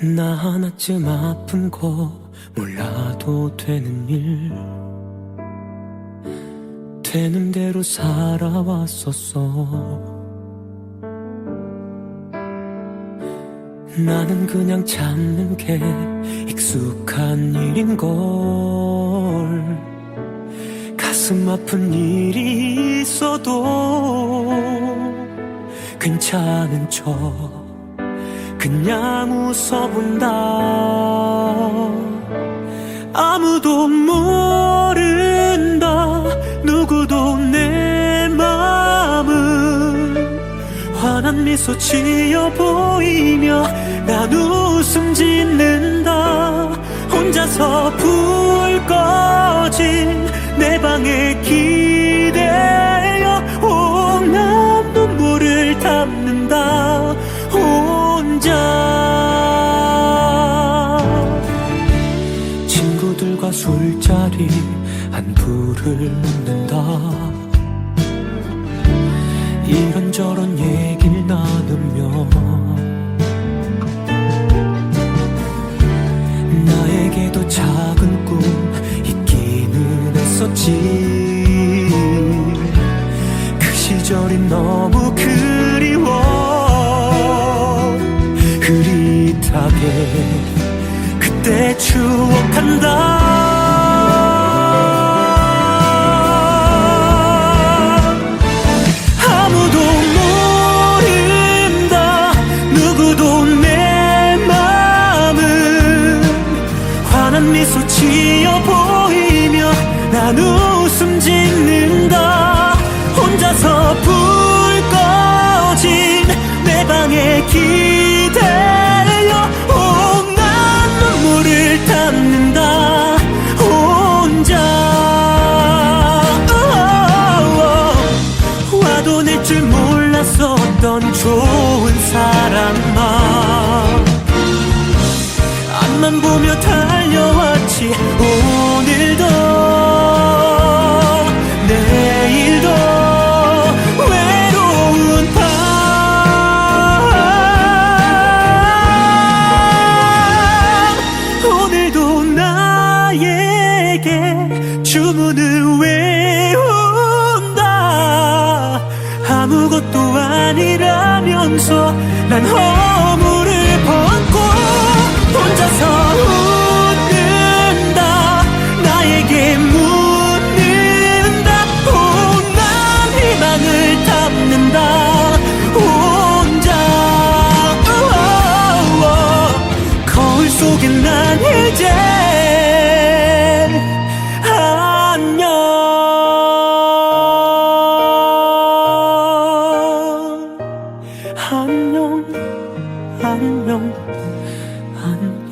나 하나쯤 아픈 거 몰라도 되는 일. 되는 대로 살아왔었어. 나는 그냥 참는 게 익숙한 일인걸. 가슴 아픈 일이 있어도 괜찮은 척 그냥 웃어본다. 아무도 모른다. 누구도 내 마음을 환한 미소 지어 보이며 난 웃음 짓는다. 혼자서 불 꺼진 내 방에 기 술자리 한풀을 묻는다. 이런저런 얘기를 나누며 나에게도 작은 꿈 있기는 했었지. 그 시절이 너무 그리워. 흐릿하게 그때 추억한다 한 미소 지어 보이며 난 웃음 짓는다. 혼자서 불 꺼진 내 방에 기 앞만 보며 달려왔지. 오늘도 내일도 외로운 밤. 오늘도 나에게 주문을 외운다. 아무것도 아니라면서 난허 난 이제 안녕. 안녕 안녕